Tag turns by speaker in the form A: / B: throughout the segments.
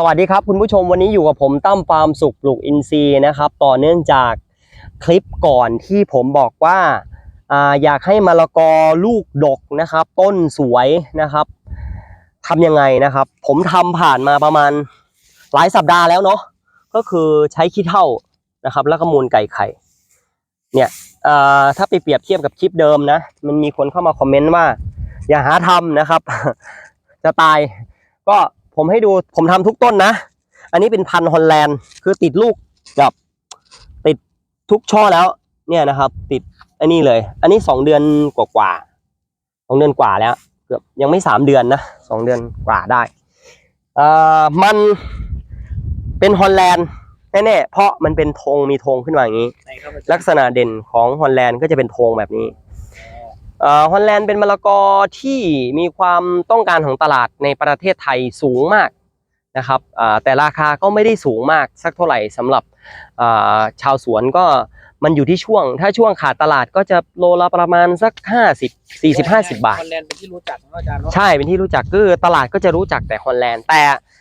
A: สวัสดีครับคุณผู้ชมวันนี้อยู่กับผมตั้มฟาร์มสุขปลูกอินทรีย์นะครับ ต่อเนื่องจากคลิปก่อนที่ผมบอกว่าอาอยากให้มะละกอลูกดกนะครับ ต้นสวยนะครับทำยังไงนะครับ ผมทำผ่านมาประมาณหลายสัปดาห์แล้วเนาะก็คือใช้ขี้เถ้านะครับ แล้วก็มูลไก่ไข่เนี่ยถ้าไปเปรียบเทียบกับคลิปเดิมนะ มันมีคนเข้ามาคอมเมนต์ว่า อย่าหาทำนะครับ จะตายก็ ผมให้ดูผมทำทุกต้นนะ อันนี้เป็นพันธุ์ฮอลแลนด์ คือติดลูกกับติดทุกช่อแล้ว เนี่ยนะครับ ติดอันนี้เลย อันนี้สองเดือนกว่าๆสองเดือนกว่าแล้ว เกือบยังไม่สามเดือนนะสองเดือนกว่าได้เอ่อมันเป็นฮอลแลนด์แน่ๆเพราะมันเป็นธงมีธงขึ้นมาอย่างนี้
B: ไหนครับอาจารย์
A: ลักษณะเด่นของฮอลแลนด์ก็จะเป็นธงแบบนี้เอ่อ ฮอลแลนด์เป็นมะละกอที่มีความต้องการของตลาดในประเทศไทยสูงมากนะครับอ่าแต่ราคาก็ไม่ได้สูงมากสักเท่าไหร่สำหรับอ่าชาวสวนก็มันอยู่ที่ช่วง ถ้าช่วงขาดตลาดก็จะโลละประมาณสัก 50 40 50 บาท
B: ฮอลแลนด์เป็นที่รู้จักนะอาจารย์เนาะ
A: ใช่เป็นที่รู้จักคือตลาดก็จะรู้จักแต่ฮอลแลนด์แต่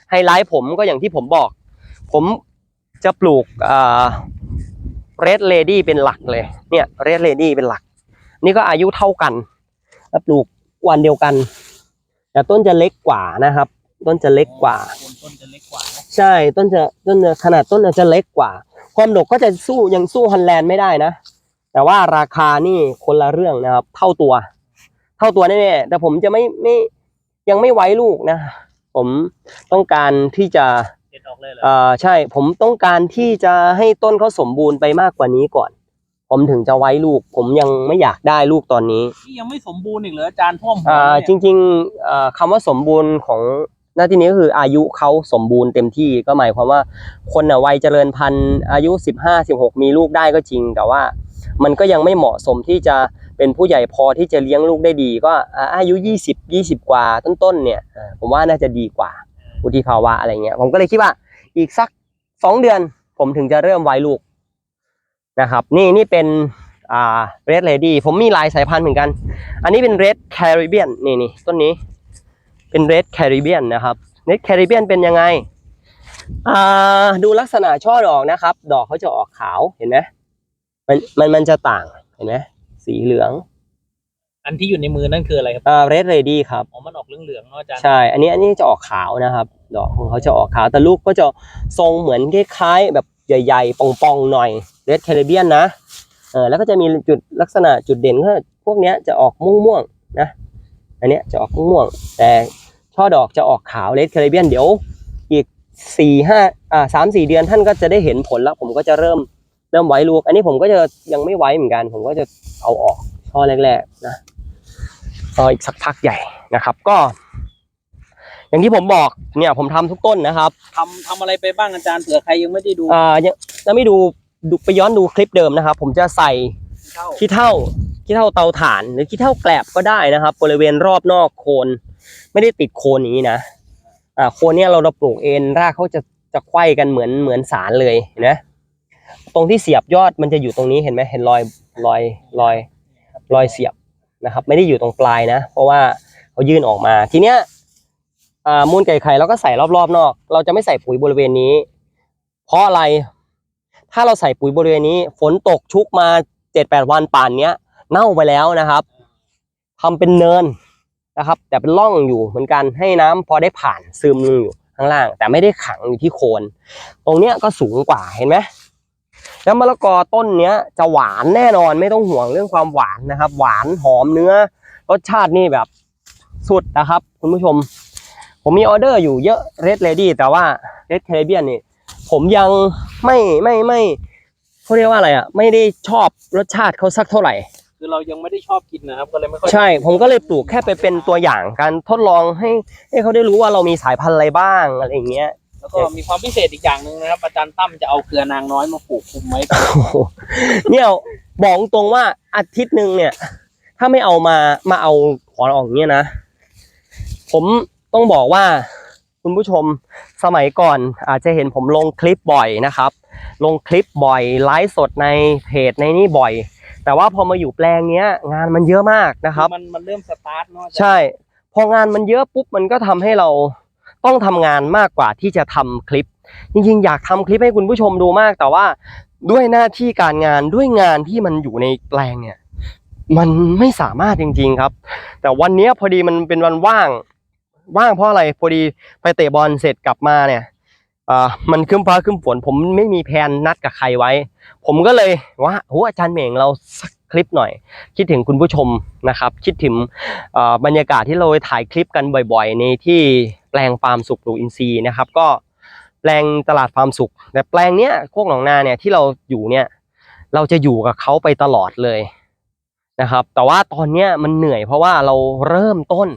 A: ไฮไลท์ผมก็อย่างที่ผมบอก ผมจะปลูกเรดเลดี้เป็นหลักเลยเนี่ยเรดเลดี้เป็นหลัก นี่ก็อายุเท่ากันแล้วปลูกวันเดียวกัน แต่ต้นจะเล็กกว่านะครับ ต้นจะเล็กกว่า
B: ต้นต้นจะเล็กกว่านะ
A: ใช่ต้นจะต้นจะขนาดต้นจะเล็กกว่า ความดกก็จะสู้ยังสู้ฮอลแลนด์ไม่ได้นะ แต่ว่าราคานี่คนละเรื่องนะครับ เท่าตัว เท่าตัวแน่ๆแต่ผมจะไม่ไม่ยังไม่ไว้ลูกนะ ผมต้องการที่จะ
B: เด็ดออกเลยเหรอ
A: เอ่อใช่ ผมต้องการที่จะให้ต้นเขาสมบูรณ์ไปมากกว่านี้ก่อน ผมถึงจะไว้ลูก ผมยังไม่อยากได้ลูกตอนนี้
B: ที่ยังไม่สมบูรณ์อีกเหรออาจารย์ท่วมหัว
A: อ่า
B: เนี่ย
A: จริงๆเอ่อคำว่าสมบูรณ์ของหน้าที่นี้ก็คืออายุเขาสมบูรณ์เต็มที่ก็หมายความว่าคนอะวัยเจริญพันธุ์อายุ 15 16 มีลูกได้ก็จริง แต่ว่ามันก็ยังไม่เหมาะสมที่จะเป็นผู้ใหญ่พอที่จะเลี้ยงลูกได้ดี ก็อ่าอายุ 20 20 กว่าต้นๆเนี่ยอ่าผมว่าน่าจะดีกว่าวุฒิภาวะอะไรเงี้ยผมก็เลยคิดว่าอีกสัก 2 เดือน ผมถึงจะเริ่มไว้ลูก นะครับ นี่นี่เป็นอ่า red lady ผมมีหลายสายพันธุ์เหมือนกัน อันนี้เป็น red Caribbean นี่นี่ต้นนี้เป็น red Caribbean นะครับ red Caribbean เป็นยังไงอ่าดูลักษณะช่อดอกนะครับ ดอกเขาจะออกขาวเห็นไหมมันมันมันจะต่างเห็นไหมสีเหลือง
B: อันที่อยู่ในมือนั่นคืออะไรครับ
A: อ่า red lady ครับ
B: อ๋อมันออกเหลืองๆเนาะอาจารย์
A: ใช่ อันนี้อันนี้จะออกขาวนะครับ ดอกของเขาจะออกขาวแต่ลูกก็จะทรงเหมือนคล้ายๆแบบใหญ่ ๆปองๆหน่อย red Caribbean นะเออแล้วก็จะมีจุดลักษณะจุดเด่นก็พวกเนี้ยจะออกม่วงๆนะอันเนี้ยจะออกม่วงๆแต่ช่อดอกจะออกขาว red Caribbean เดี๋ยวอีกสี่ห้าอ่าสามสี่เดือนท่านก็จะได้เห็นผลแล้วผมก็จะเริ่มเริ่มไว้ลูก อันนี้ผมก็จะยังไม่ไว้เหมือนกัน ผมก็จะเอาออกช่อแรกๆนะก็อีกสักพักใหญ่นะครับ ก็ อย่างที่ผมบอกเนี่ย ผมทำทุกต้นนะครับ
B: ทำทำอะไรไปบ้างอาจารย์เผื่อใครยังไม่ได้ดู
A: อ่ายังจะไม่ดู ดูไปย้อนดูคลิปเดิมนะครับ ผมจะใส่
B: ขี้
A: เถ้าขี้เถ้าเตาถ่าน หรือขี้เถ้าแกลบก็ได้นะครับ บริเวณรอบนอกโคน ไม่ได้ติดโคนนี้นะอ่าโคนเนี่ยเราเราปลูกเองรากเขาจะจะไขว้กันเหมือนเหมือนสารเลยนไหมตรงที่เสียบยอดมันจะอยู่ตรงนี้เห็นไหมเห็นรอยรอยรอยรอยเสียบนะครับ ไม่ได้อยู่ตรงปลายนะ เพราะว่าเขายื่นออกมาทีเนี้ยมูลไก่ไข่เราก็ใส่รอบๆนอก เราจะไม่ใส่ปุ๋ยบริเวณนี้ เพราะอะไร ถ้าเราใส่ปุ๋ยบริเวณนี้ ฝนตกชุกมาเจ็ดแปดวันป่านเนี้ย เน่าไปแล้วนะครับทำเป็นเนินนะครับ แต่เป็นร่องอยู่เหมือนกันให้น้ำพอได้ผ่านซึมลงอยู่ข้างล่าง แต่ไม่ได้ขังอยู่ที่โคน ตรงเนี้ยก็สูงกว่าเห็นไหมแล้วมะละกอต้นเนี้ยจะหวานแน่นอนไม่ต้องห่วงเรื่องความหวานนะครับ หวานหอมเนื้อ รสชาตินี่แบบสุดนะครับ คุณผู้ชม ผมมีออเดอร์อยู่เยอะเรดเลดี้แต่ว่าเรดแคริเบียนนี่ ผมยังไม่ไม่ไม่เขาเรียกว่าอะไรอะ ไม่ได้ชอบรสชาติเขาสักเท่าไหร่
B: คือเรายังไม่ได้ชอบกินนะครับก็เลยไม่ค่อย
A: ใช่ ผมก็เลยปลูกแค่ไปเป็นตัวอย่างการทดลองให้ให้เขาได้รู้ว่าเรามีสายพันธุ์อะไรบ้างอะไรอย่างเงี้ย
B: แล้วก็มีความพิเศษอีกอย่างหนึ่งนะครับอาจารย์ตั้มจะเอาเครือนางน้อยมาปลูกคุมไว้
A: โอ้โหเนี่ยบอกตรงว่าอาทิตย์หนึ่งเนี่ย ถ้าไม่เอามามาเอาถอนออกอย่างเงี้ยนะ ผมต้องบอกว่า คุณผู้ชมสมัยก่อนอาจจะเห็นผมลงคลิปบ่อยนะครับ ลงคลิปบ่อยไลฟ์สดในเพจในนี่บ่อย แต่ว่าพอมาอยู่แปลงเนี้ย งานมันเยอะมากนะครับ
B: มันมันเริ่มสตาร์ทเนาะอาจารย์
A: ใช่ พองานมันเยอะปุ๊บมันก็ทำให้เราต้องทำงานมากกว่าที่จะทำคลิป จริงๆ อยากทำคลิปให้คุณผู้ชมดูมาก แต่ว่าด้วยหน้าที่การงานด้วยงานที่มันอยู่ในแปลงเนี่ย มันไม่สามารถจริง ๆครับ แต่วันเนี้ยพอดีมันเป็นวันว่าง ว่างเพราะอะไรพอดีไปเตะบอลเสร็จกลับมาเนี่ยมันครึ้มฟ้าครึ้มฝนผมไม่มีแผนนัดกับใครไว้ ผมก็เลยว่าโอ้อาจารย์เหม่งเราสักคลิปหน่อย คิดถึงคุณผู้ชมนะครับ คิดถึงบรรยากาศที่เราถ่ายคลิปกันบ่อยๆ ในที่แปลงฟาร์มสุขปลูกอินทรีย์นะครับ ก็แปลงตลาดฟาร์มสุขแต่แปลงเนี้ยโคกหนองนาเนี่ยที่เราอยู่เนี่ยเราจะอยู่กับเขาไปตลอดเลยนะครับ แต่ว่าตอนเนี้ยมันเหนื่อยเพราะว่าเราเริ่มต้น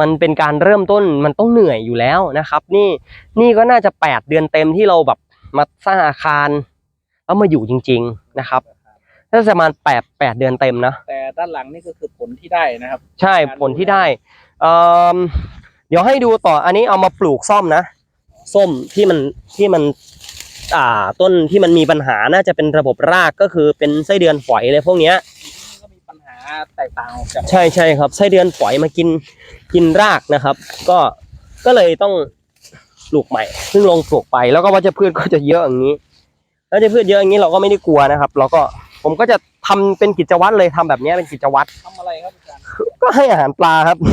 A: มันเป็นการเริ่มต้นมันต้องเหนื่อยอยู่แล้วนะครับ นี่นี่ก็น่าจะแปดเดือนเต็มที่เราแบบมาสร้างอาคารแล้วมาอยู่จริง ๆนะครับน่าจะประมาณแปดแปดเดือนเต็มนะ
B: แต่ด้านหลังนี่ก็คือผลที่ได้นะครับ
A: ใช่ผลที่ได้เอ่อเดี๋ยวให้ดูต่ออันนี้เอามาปลูกส้มนะส้มที่มันที่มันอ่าต้นที่มันมีปัญหาน่าจะเป็นระบบรากก็คือเป็นไส้เดือนฝอยอะไรพวกเนี้ย
B: ก็มีปัญหา แตกต่างออกจาก
A: ใช่ใช่ครับไส้เดือนฝอยมากินกินรากนะครับ ก็ก็เลยต้องปลูกใหม่เพิ่งลงปลูกไปแล้วก็วัชพืชก็จะเยอะอย่างนี้แล้ววัชพืชเยอะอย่างนี้เราก็ไม่ได้กลัวนะครับ เราก็ผมก็จะทำเป็นกิจวัตรเลยทำแบบเนี้ยเป็นกิจวัตร
B: ทำอะไรครับอาจารย์
A: ก็ให้อาหารปลาครับ
B: เ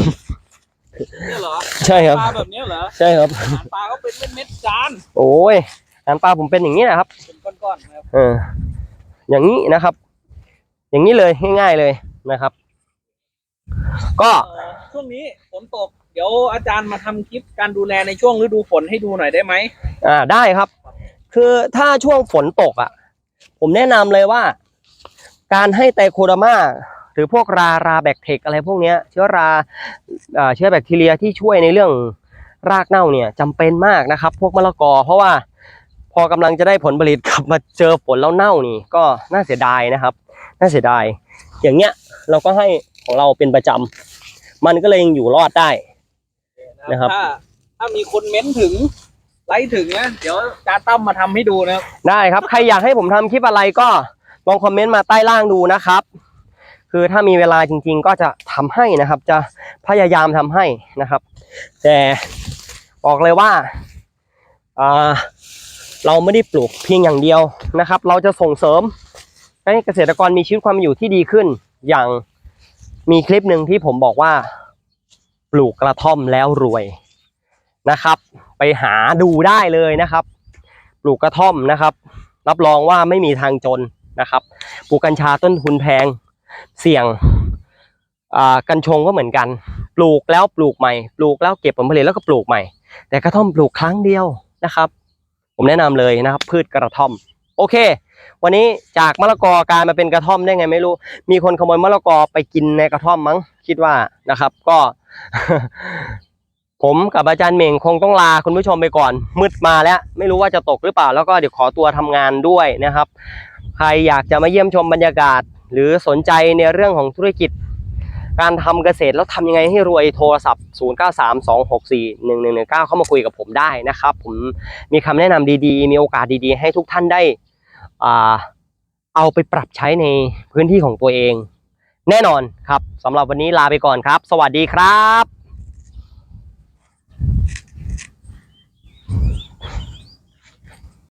B: นี่ยเหรอ
A: ใช่ครับ
B: ปลาแบบเนี้ยเหรอ
A: ใช่ครับ
B: อาหารปลาก็เป็นเม็ดๆจาน
A: โอ้ยอาหารปลาผมเป็นอย่างนี้นะครับ
B: เป็นก้อนๆนะครับ
A: เอออย่างนี้นะครับ อย่างนี้เลยง่ายๆเลย นะครับ ก็
B: เอ่อช่วงนี้ฝนตก เดี๋ยวอาจารย์มาทำคลิปการดูแลในช่วงฤดูฝนให้ดูหน่อยได้ไหม
A: อ่าได้ครับ คือถ้าช่วงฝนตกอะ ผมแนะนำเลยว่า การให้ไตโคโดามาหรือพวกราราแบคเทคอะไรพวกเนี้ยเชื้อราอ่าเชื้อแบคทีเรียที่ช่วยในเรื่องรากเน่าเนี่ยจำเป็นมากนะครับ พวกมะละกอ เพราะว่าพอกำลังจะได้ผลผลิตกลับมาเจอฝนแล้วเน่านี่ ก็น่าเสียดายนะครับ น่าเสียดาย อย่างเงี้ย เราก็ให้ของเราเป็นประจำมันก็เลยยังอยู่รอดได้ นะครับ
B: ถ้าถ้ามีคนเม้นถึง ไลค์ถึงนะเดี๋ยวอาจารย์ตั้มมาทำให้ดูนะครับ
A: ได้ครับ ใครอยากให้ผมทำคลิปอะไรก็ลองคอมเมนต์มาใต้ล่างดูนะครับ คือถ้ามีเวลาจริง ๆ ก็จะทำให้นะครับ จะพยายามทำให้นะครับ แต่บอกเลยว่าอ่าเราไม่ได้ปลูกเพียงอย่างเดียวนะครับ เราจะส่งเสริมให้เกษตรกรมีชีวิตความเป็นอยู่ที่ดีขึ้น อย่างมีคลิปหนึ่งที่ผมบอกว่า ปลูกกระท่อมแล้วรวยนะครับ ไปหาดูได้เลยนะครับ ปลูกกระท่อมนะครับ รับรองว่าไม่มีทางจนนะครับ ปลูกกัญชาต้นทุนแพงเสี่ยงกัญชงก็เหมือนกัน ปลูกแล้วปลูกใหม่ ปลูกแล้วเก็บผลผลิตแล้วก็ปลูกใหม่ แต่กระท่อมปลูกครั้งเดียวนะครับ ผมแนะนำเลยนะครับ พืชกระท่อม โอเค วันนี้จากมะละกอกลายมาเป็นกระท่อมได้ไงไม่รู้ มีคนขโมยมะละกอไปกินในกระท่อมมั้ง คิดว่านะครับ ก็ ผมกับอาจารย์เหม่งคงต้องลาคุณผู้ชมไปก่อน มืดมาแล้ว ไม่รู้ว่าจะตกหรือเปล่า แล้วก็เดี๋ยวขอตัวทำงานด้วยนะครับ ใครอยากจะมาเยี่ยมชมบรรยากาศ หรือสนใจในเรื่องของธุรกิจ การทำเกษตรแล้วทำยังไงให้รวยโทรศัพท์ 0932641119 เข้ามาคุยกับผมได้นะครับ ผมมีคำแนะนำดีๆ มีโอกาสดีๆ ให้ทุกท่านได้ เอาไปปรับใช้ในพื้นที่ของตัวเอง แน่นอนครับสำหรับวันนี้ลาไปก่อนครับ สวัสดีครับ